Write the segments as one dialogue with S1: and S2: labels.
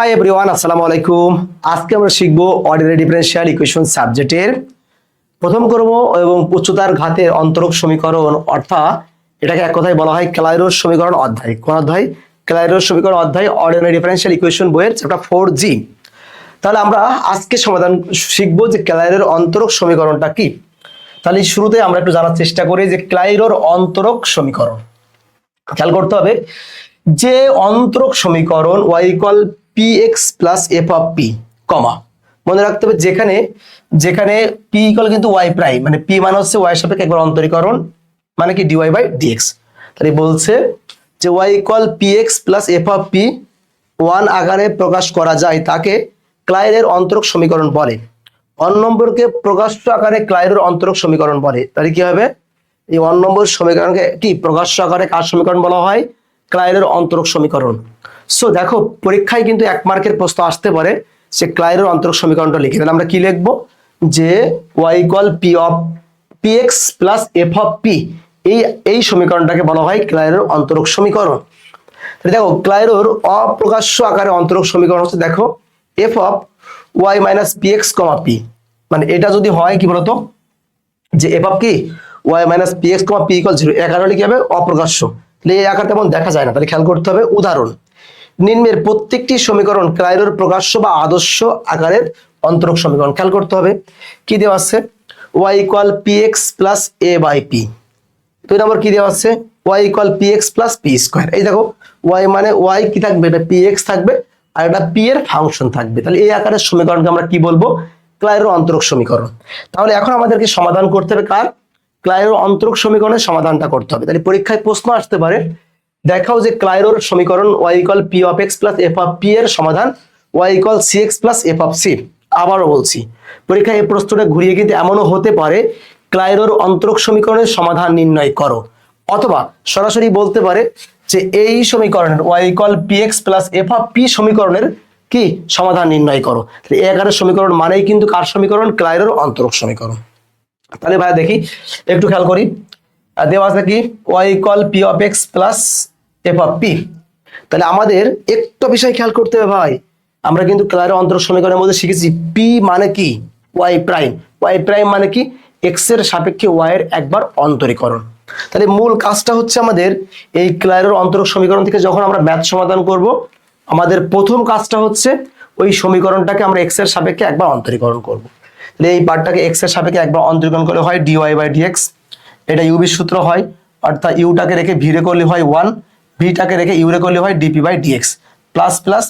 S1: Hi everyone আসসালামু আলাইকুম। আজকে আমরা শিখব অর্ডিনারি ডিফারেনশিয়াল ইকুয়েশন সাবজেক্টের প্রথম ক্রম এবং উচ্চতার ঘাতের অন্তরক সমীকরণ, অর্থাৎ এটাকে এক কথায় বলা হয় ক্লাইরোর সমীকরণ অধ্যায়। কোন অধ্যায়? ক্লাইরোর সমীকরণ অধ্যায় অর্ডিনারি ডিফারেনশিয়াল ইকুয়েশন বইয়ের চ্যাপ্টার ফোর জি তাহলে আমরা আজকে সমাধান শিখব যে ক্লাইরোর অন্তরক সমীকরণটা কি। তাহলে শুরুতে আমরা একটু জানার চেষ্টা করি যে ক্লাইরোর অন্তরক সমীকরণ। খেয়াল করতে হবে যে অন্তরক সমীকরণ Y equal P X plus F of P comma মনে রাখতে হবে যেখানে যেখানে পি ইকুয়াল কিন্তু ওয়াই প্রাইম মানে পি মানে হচ্ছে ওয়াই সাপেক্ষে একবার অন্তরীকরণ মানে কি ডিওয়াই বাই ডিএক্স তাহলে বলছে যে Y equal P X plus F of P one আকারে প্রকাশ করা যায়, তাকে ক্লাইরের অন্তরক সমীকরণ বলে। অন নম্বরকে প্রকাশ্য আকারে ক্লাইরের অন্তরক সমীকরণ বলে। তাহলে কি হবে? এই ওয়ান নম্বর সমীকরণকে কি, প্রকাশ্য আকারে কার সমীকরণ বলা হয়? ক্লাইরের অন্তরক সমীকরণ। সো দেখো, পরীক্ষায় কিন্তু এক মার্কের প্রশ্ন আসতে পারে সে ক্লাইরের অন্তরক সমীকরণটা লিখে তাহলে আমরা কি লিখব? যে Y equal P of P X plus F of P এই এই সমীকরণটাকে বলা হয় ক্লাইরের অন্তরক সমীকরণ। তাহলে দেখো, ক্লাইরোর অপ্রকাশ্য আকারে অন্তরক সমীকরণ হচ্ছে, দেখো F of Y minus P X comma P মানে এটা যদি হয় কি বলতো? যে এফ অফ কি? Y minus P X comma P equal zero এক আকারে কি হবে অপ্রকাশ্য। তাহলে এই আকার তেমন দেখা যায় না। তাহলে খেয়াল করতে হবে, উদাহরণ। নিম্নের প্রত্যেকটি সমীকরণ ক্লাইরোর প্রকাশ্য বা আদর্শ আকারের অন্তরক সমীকরণ। খেয়াল করতে হবে। কি দেওয়া আছে? Y equal P X plus A by P দুই নম্বর কি দেওয়া আছে? Y equal P X plus P square এই দেখো ওয়াই মানে ওয়াই কি থাকবে? এটা পি এক্স থাকবে আর এটা পি এর ফাংশন থাকবে। তাহলে এই আকারের সমীকরণকে আমরা কি বলব? ক্লাইরোর অন্তরক সমীকরণ। তাহলে এখন আমাদেরকে সমাধান করতে হবে কার? ক্লাইরোর অন্তরক সমীকরণের সমাধানটা করতে হবে। তাহলে পরীক্ষায় প্রশ্ন আসতে পারে দেখাও যে ক্লাইরোর সমীকরণ Y equal P of X plus F of P এর সমাধান Y equal C X plus F of C আবারও বলছি, পরীক্ষায় এই প্রশ্নটা ঘুরিয়ে কিন্তু এমনও হতে পারে, ক্লাইরোর অন্তরক সমীকরণের সমাধান নির্ণয় করো। অথবা সরাসরি বলতে পারে যে এই সমীকরণের Y equal P X plus F of P সমীকরণের কি সমাধান নির্ণয় করো? তাহলে এগারো সমীকরণ মানেই কিন্তু কার সমীকরণ? ক্লাইরোর অন্তরক সমীকরণ। তাহলে ভাই দেখি, একটু খেয়াল করি। দেওয়া আছে কি? Y equal P of X plus F P তাহলে আমাদের একটা বিষয় খেয়াল করতে হবে ভাই। আমরা কিন্তু ক্লারের অন্তর সমীকরণের মধ্যে শিখেছি পি মানে কি? ওয়াই প্রাইম ওয়াই প্রাইম মানে কি? এক্সের সাপেক্ষে ওয়াই এর একবার অন্তরীকরণ। তাহলে মূল কাজটা হচ্ছে আমাদের এই ক্লারের অন্তরক সমীকরণ থেকে যখন আমরা ম্যাথ সমাধান করব, আমাদের প্রথম কাজটা হচ্ছে ওই সমীকরণটাকে আমরা এক্সের সাপেক্ষে একবার অন্তরীকরণ করব। তাহলে এই পার্টটাকে এক্সের সাপেক্ষে একবার অন্তরীকরণ করলে হয় D Y by D X এটা ইউবি সূত্র হয়, অর্থাৎ ইউটাকে রেখে ভিড়ে করলে হয় ওয়ান ভিটাকে রেখে ইউরে করলে হয় D P by D X plus plus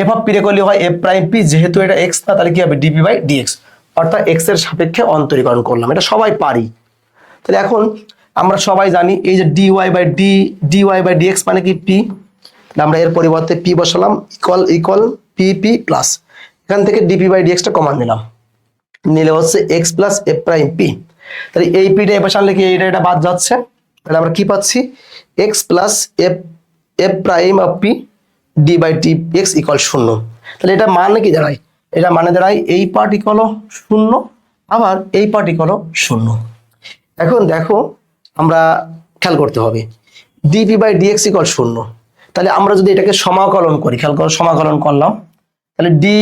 S1: F of পিরে করলে হয় এফ প্রাইম পি যেহেতু এটা এক্স না, তাহলে কি হবে? ডিপি বাই ডিএক্স অর্থাৎ এক্সের সাপেক্ষে অন্তরীকরণ করলাম। এটা সবাই পারি। তাহলে এখন আমরা সবাই জানি এই যে D Y by D D Y by D X মানে কি পি আমরা এর পরিবর্তে পি বসালাম equal equal P P plus এখান থেকে ডিপি বাই ডিএক্সটা কমান নিলাম। নিলে হচ্ছে X plus F prime P তাহলে এই পিটা এ পাশে আনলে কি এটা এটা বাদ যাচ্ছে? তাহলে আমরা কি পাচ্ছি? X plus F F prime of P D by T X equal শূন্য। তাহলে এটা মানে কি দাঁড়ায়? এটা মানে দাঁড়ায় এই পার্ট ইকুয়াল শূন্য, আবার এই পার্ট ইকুয়াল শূন্য। এখন দেখো, আমরা খেয়াল করতে হবে। ডিপি বাই ডিএক্স ইকুয়াল শূন্য। তাহলে আমরা যদি এটাকে সমাকলন করি, খেয়াল করো সমাকলন করলাম। তাহলে ডি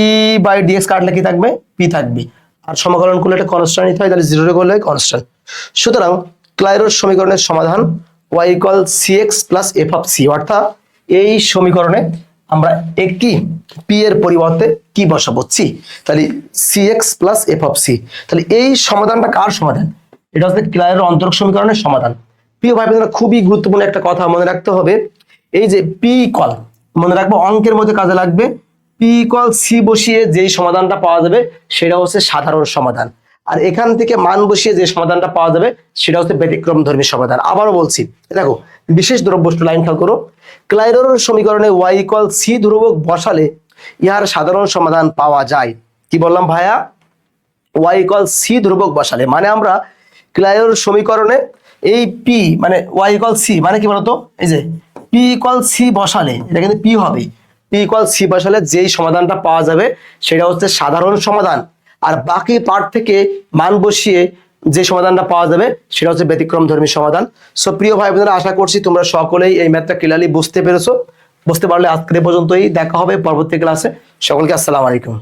S1: বাই ডিএক্স কাটলে কি থাকবে? পি থাকবে। আর সমাকলন করলে এটা কনস্ট্যান্ট নিতে হয়, তাহলে জিরো করলে কনস্ট্যান্ট সুতরাং ক্লাইরোর সমীকরণের সমাধান Y equal C X plus F of C অর্থাৎ এই সমীকরণে আমরা একই পি এর পরিবর্তে কি বসাবো? সি তাহলে C X plus F of C তাহলে এই সমাধানটা কার সমাধান? এটা হচ্ছে ক্লাইরোর অন্তরক সমীকরণের সমাধান। প্রিয় ভাই বোনেরা খুবই গুরুত্বপূর্ণ একটা কথা মনে রাখতে হবে। এই যে পি কল মনে রাখব অঙ্কের মধ্যে কাজে লাগবে। পি কল সি বসিয়ে যেই সমাধানটা পাওয়া যাবে, সেটা হচ্ছে সাধারণ সমাধান। আর এখান থেকে মান বসিয়ে যে সমাধানটা পাওয়া যাবে, সেটা হচ্ছে ব্যতিক্রম ধর্মী সমাধান। আবারও বলছি দেখো, বিশেষ দ্রব্যষ্ট লাইন খেয়াল করো। ক্লাইরোর সমীকরণে ওয়াই ইকুয়াল সি ধ্রুবক বসালে ইহার সাধারণ সমাধান পাওয়া যায়। কি বললাম ভাইয়া? ওয়াই ইকুয়াল সি ধ্রুবক বসালে মানে আমরা ক্লাইরোর সমীকরণে এই পি মানে ওয়াই ইকুয়াল সি মানে কি বলতো? এই যে পি ইকুয়াল সি বসালে, এটা কিন্তু পি হবে পি ইকুয়াল সি বসালে যেই সমাধানটা পাওয়া যাবে, সেটা হচ্ছে সাধারণ সমাধান। আর বাকি পার্ট থেকে মান বসিয়ে যে সমাধানটা পাওয়া যাবে, সেটা হচ্ছে ব্যতিক্রম ধর্মী সমাধান। সো প্রিয় ভাই বোনেরা, আশা করছি তোমরা সকলেই এই ম্যাথটা ক্লিয়ারলি বুঝতে পেরেছ। বুঝতে পারলে আজকে পর্যন্তই, দেখা হবে পরবর্তী ক্লাসে সকলকে আসসালামু আলাইকুম।